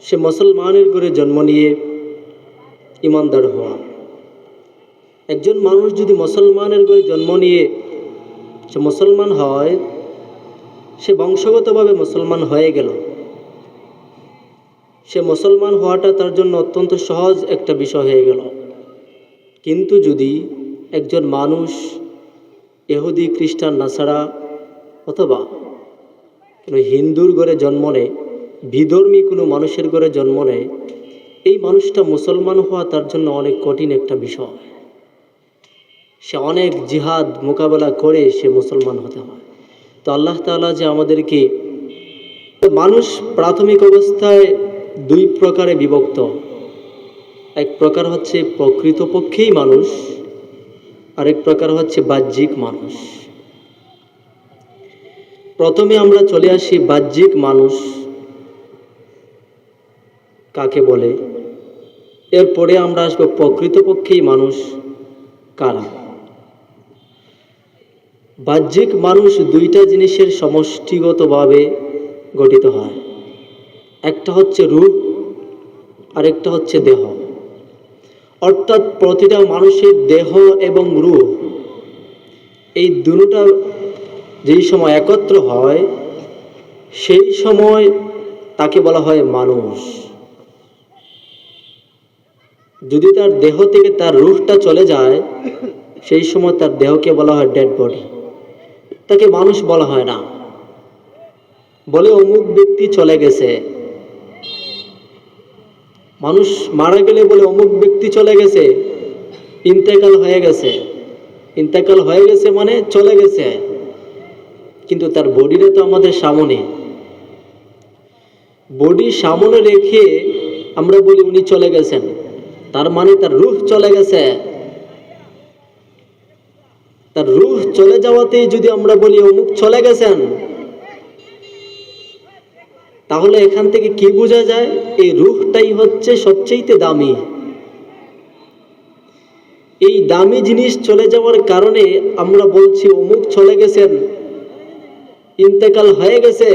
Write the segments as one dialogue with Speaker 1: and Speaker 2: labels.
Speaker 1: সে মুসলমানের করে জন্ম নিয়ে ইমানদার হওয়া। একজন মানুষ যদি মুসলমানের করে জন্ম নিয়ে সে মুসলমান হয়, সে বংশগতভাবে মুসলমান হয়ে গেল। সে মুসলমান হওয়াটা তার জন্য অত্যন্ত সহজ একটা বিষয় হয়ে গেল। কিন্তু যদি একজন মানুষ এহুদি খ্রিস্টান, নাসারা অথবা কোনো হিন্দুর ঘরে জন্ম নেয় বিধর্মী কোনো মানুষের ঘরে জন্ম নেয়, এই মানুষটা মুসলমান হওয়া তার জন্য অনেক কঠিন একটা বিষয়। সে অনেক জিহাদ মোকাবেলা করে সে মুসলমান হতে হয়। তো আল্লাহ তাআলা যে আমাদেরকে মানুষ প্রাথমিক অবস্থায় দুই প্রকারে বিভক্ত। এক প্রকার হচ্ছে প্রকৃতপক্ষেই মানুষ, আরেক প্রকার হচ্ছে বাহ্যিক মানুষ। প্রথমে আমরা চলে আসি বাহ্যিক মানুষ। কাকে বলে? এরপরে আমরা আসব প্রকৃতপক্ষেই মানুষ কারা? বাহ্যিক মানুষ দুইটা জিনিসের সমষ্টিগতভাবে গঠিত হয়। একটা হচ্ছে রূপ, আরেকটা হচ্ছে দেহ। অর্থাৎ প্রতিটা মানুষের দেহ এবং রূপ এই দুটা যেই সময় একত্র হয়, সেই সময় তাকে বলা হয় মানুষ। যদি তার দেহ থেকে তার রূহটা চলে যায়, সেই সময় তার দেহকে বলা হয় ডেড বডি তাকে মানুষ বলা হয় না। বলে অমুক ব্যক্তি চলে গেছে। মানুষ মারা গেলে বলে অমুক ব্যক্তি চলে গেছে। ইন্তেকাল হয়ে গেছে। ইন্তেকাল হয়ে গেছে মানে চলে গেছে। কিন্তু তার বডিটা তো আমাদের সামনে। বডি সামনে রেখে আমরা বলি উনি চলে গেছেন। তার মানে তার রুহ চলে গেছে। তার রুহ চলে যাওয়াতেই যদি আমরা বলি অমুক চলে গেছেন, তাহলে এখান থেকে কি বোঝা যায়? এই রুহটাই হচ্ছে সবচেয়ে দামি। এই দামি জিনিস চলে যাওয়ার কারণে আমরা বলছি অমুক চলে গেছেন, ইন্তেকাল হয়ে গেছে।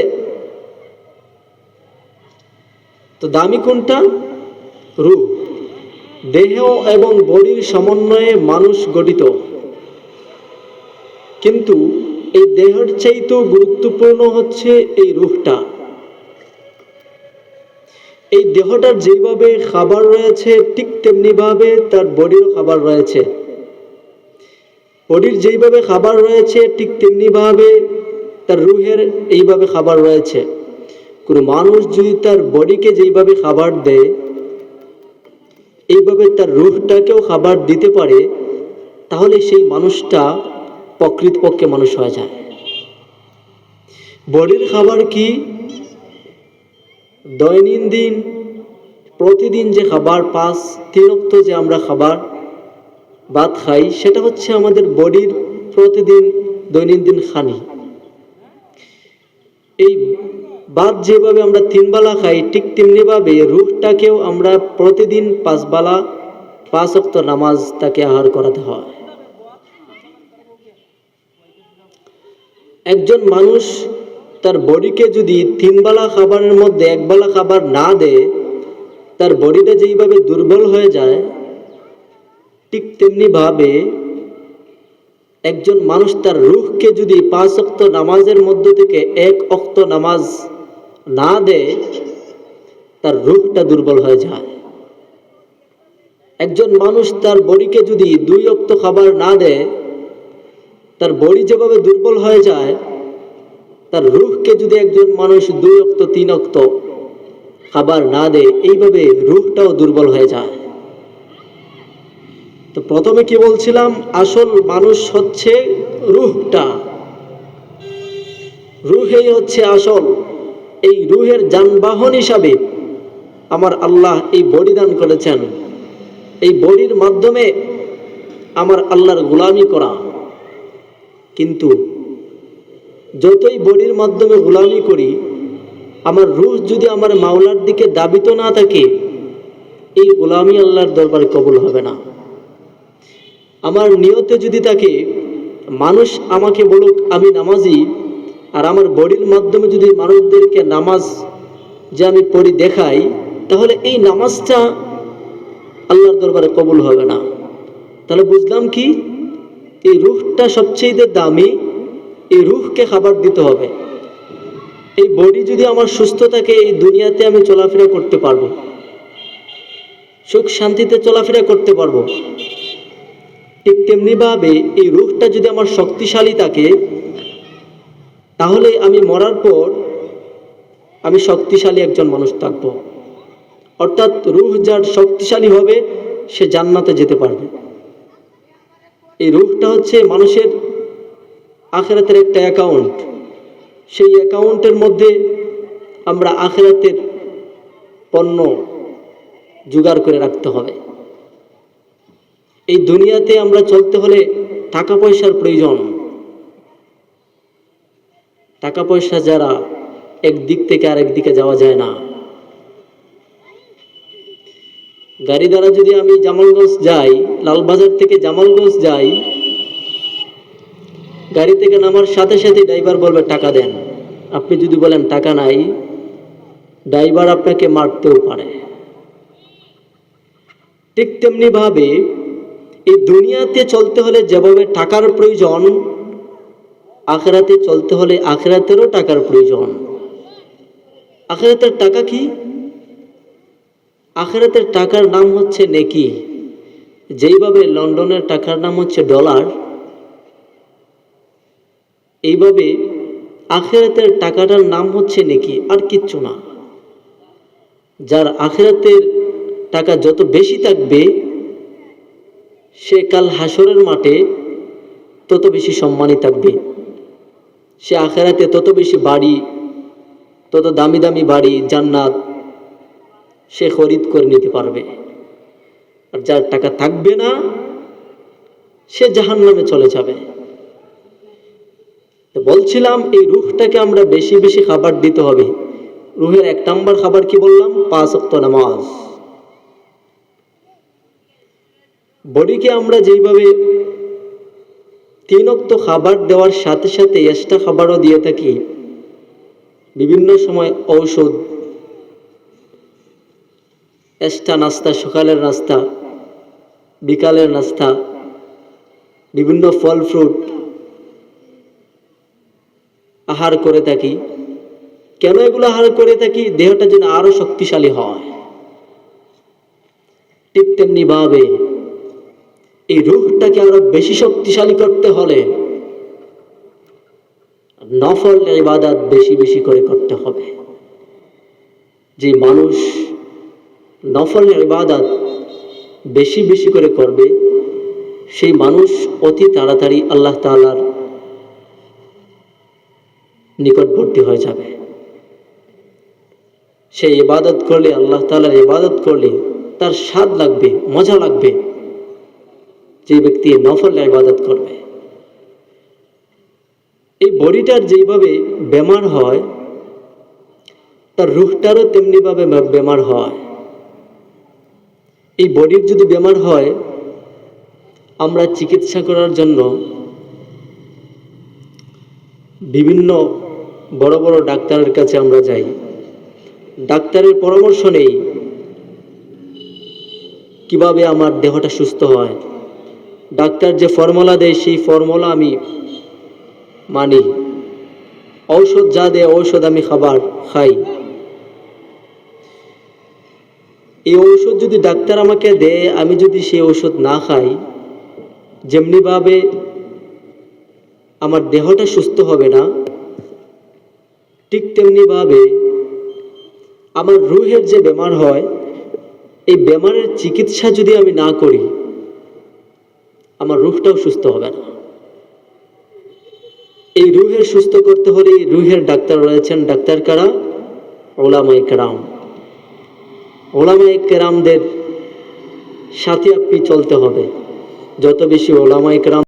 Speaker 1: তো দামি কোনটা? রূপ দেহ এবং বডির সমন্বয়ে মানুষ গঠিত। কিন্তু এই দেহের চাইতেও গুরুত্বপূর্ণ হচ্ছে এই রূপটা। এই দেহটার যেভাবে খাবার রয়েছে, ঠিক তেমনিভাবে তার বডিরও খাবার রয়েছে। বডির যেইভাবে খাবার রয়েছে, ঠিক তেমনিভাবে তার রুহের এইভাবে খাবার রয়েছে। কোনো মানুষ যদি তার বডিকে যেইভাবে খাবার দেয় এইভাবে তার রুহটাকেও খাবার দিতে পারে, তাহলে সেই মানুষটা প্রকৃতপক্ষে মানুষ হয়ে যায়। বডির খাবার কি? দৈনন্দিন, প্রতিদিন যে খাবার পাস তিনক্ত যে আমরা খাবার, ভাত খাই, সেটা হচ্ছে আমাদের বডির প্রতিদিন দৈনন্দিন খানি। এই ভাত যেভাবে আমরা তিনবেলা খাই, ঠিক তেমনিভাবে রুহটাকেও আমরা প্রতিদিন পাঁচবেলা পাঁচ অক্ত নামাজ তাকে আহার করাতে হয়। একজন মানুষ তার বডিকে যদি তিনবেলা খাবারের মধ্যে একবেলা খাবার না দেয়, তার বডিটা যেইভাবে দুর্বল হয়ে যায়, ঠিক তেমনিভাবে একজন মানুষ তার রুহকে যদি পাঁচ অক্ত নামাজের মধ্য থেকে এক অক্ত নামাজ না দেয় তার রুহটা দুর্বল হয়ে যায়। একজন মানুষ তার বডিকে যদি দুই অক্ত খাবার না দেয় তার বডি যেভাবে দুর্বল হয়ে যায়, তার রুহকে যদি একজন মানুষ দুই অক্ত, তিন অক্ত খাবার না দেয় এইভাবে রুহটাও দুর্বল হয়ে যায়। তো প্রথমে কি বলছিলাম? আসল মানুষ হচ্ছে রুহটা। রুহেই হচ্ছে আসল। এই রুহের যানবাহন হিসাবে আমার আল্লাহ এই বডি দান করেছেন। এই বডির মাধ্যমে আমার আল্লাহর গোলামি করা। কিন্তু যতই বডির মাধ্যমে গোলামি করি, আমার রুহ যদি আমার মাওলার দিকে দাবিত না থাকে, এই গোলামি আল্লাহর দরবারে কবুল হবে না। আমার নিয়তে যদি থাকে, মানুষ আমাকে বলুক, আমি নামাজি আর আমার বডির মাধ্যমে যদি মানুষদেরকে নামাজ যে আমি পড়ি দেখাই, তাহলে এই নামাজটা আল্লাহর দরবারে কবুল হবে না। তাহলে বুঝলাম কি? এই রুহটা সবচেয়ে দামি, এই রুহকে খাবার দিতে হবে। এই বডি যদি আমার সুস্থ থাকে, এই দুনিয়াতে আমি চলাফেরা করতে পারব। সুখ শান্তিতে চলাফেরা করতে পারব। ঠিক তেমনিভাবে এই রুহটা যদি আমার শক্তিশালী থাকে তাহলে আমি মরার পর আমি শক্তিশালী একজন মানুষ থাকব। অর্থাৎ রুহ যার শক্তিশালী হবে, সে জান্নাতে যেতে পারবে। এই রুহটা হচ্ছে মানুষের আখেরাতের একটা অ্যাকাউন্ট সেই অ্যাকাউন্টের মধ্যে আমরা আখেরাতের পণ্য জোগাড় করে রাখতে হবে। এই দুনিয়াতে আমরা চলতে হলে টাকা পয়সার প্রয়োজন। টাকা পয়সা যারা একদিক থেকে আরেক দিকে যাওয়া যায় না। গাড়ি দ্বারা যদি আমি জামালগঞ্জ যাই, লালবাজার থেকে জামালগঞ্জ যাই, গাড়ি থেকে নামার সাথে সাথে ড্রাইভার বলবে, টাকা দেন। আপনি যদি বলেন, টাকা নাই, ড্রাইভার আপনাকে মারতেও পারে। ঠিক তেমনি ভাবে এই দুনিয়াতে চলতে হলে যেভাবে টাকার প্রয়োজন আখেরাতে চলতে হলে আখেরাতেরও টাকার প্রয়োজন। আখেরাতের টাকা কি? আখেরাতের টাকার নাম হচ্ছে নেকি। যেইভাবে লন্ডনের টাকার নাম হচ্ছে ডলার, এইভাবে আখেরাতের টাকাটার নাম হচ্ছে নেকি, আর কিচ্ছু না। যার আখেরাতের টাকা যত বেশি থাকবে, সে কাল হাসরের মাঠে তত বেশি সম্মানী থাকবে। সে আখেরাতে তত বেশি বাড়ি, তত দামি দামি বাড়ি জান্নাত সে খরিদ করে নিতে পারবে। আর যার টাকা থাকবে না, সে জাহান নামে চলে যাবে। বলছিলাম, এই রুহটাকে আমরা বেশি বেশি খাবার দিতে হবে। রুহের এক নাম্বার খাবার কি বললাম? পাঁচ অক্ত নামাজ। বডিকে আমরা যেইভাবে তিন অক্ত খাবার দেওয়ার সাথে সাথে এক্সট্রা খাবারও দিয়ে থাকি। বিভিন্ন সময় ঔষধ এক্সট্রা নাস্তা, সকালের নাস্তা, বিকালের নাস্তা, বিভিন্ন ফল ফ্রুট আহার করে থাকি। কেন এগুলো আহার করে থাকি? দেহটা যেন আরও শক্তিশালী হয়। ঠিক তেমনি ভাবে। এই রূহটাকে আরও বেশি শক্তিশালী করতে হলে নফল ইবাদত বেশি বেশি করে করতে হবে। যে মানুষ নফল ইবাদত বেশি বেশি করে করবে, সেই মানুষ অতি তাড়াতাড়ি আল্লাহ তাআলার নিকটবর্তী হয়ে যাবে। সে ইবাদত করলে, আল্লাহ তাআলার ইবাদত করলে তার স্বাদ লাগবে, মজা লাগবে। যে ব্যক্তি নফল ইবাদত করবে। এই বডিটার যেইভাবে বেমার হয়, তার রুহটারও তেমনিভাবে বেমার হয়। এই বডির যদি বেমার হয়, আমরা চিকিৎসা করার জন্য বিভিন্ন বড় বড় ডাক্তারের কাছে আমরা যাই। ডাক্তারের পরামর্শ নেই কীভাবে আমার দেহটা সুস্থ হয়। ডাক্তার যে ফর্মুলা দেয়, সেই ফর্মুলা আমি মানি। ঔষধ যা দেয়, ঔষধ আমি খাবার খাই। এই ঔষধ যদি ডাক্তার আমাকে দেয়, আমি যদি সেই ঔষধ না খাই, যেমনিভাবে আমার দেহটা সুস্থ হবে না, ঠিক তেমনিভাবে আমার রুহের যে বেমার হয়, এই বেমারের চিকিৎসা যদি আমি না করি আমার রুহটাও সুস্থ হবে না। এই রুহের সুস্থ করতে হলে রুহের ডাক্তার রয়েছেন ডাক্তার কারা? ওলামাই কেরাম। ওলামাই কেরামদের সাথে আপনি চলতে হবে। যত বেশি ওলামাই কেরাম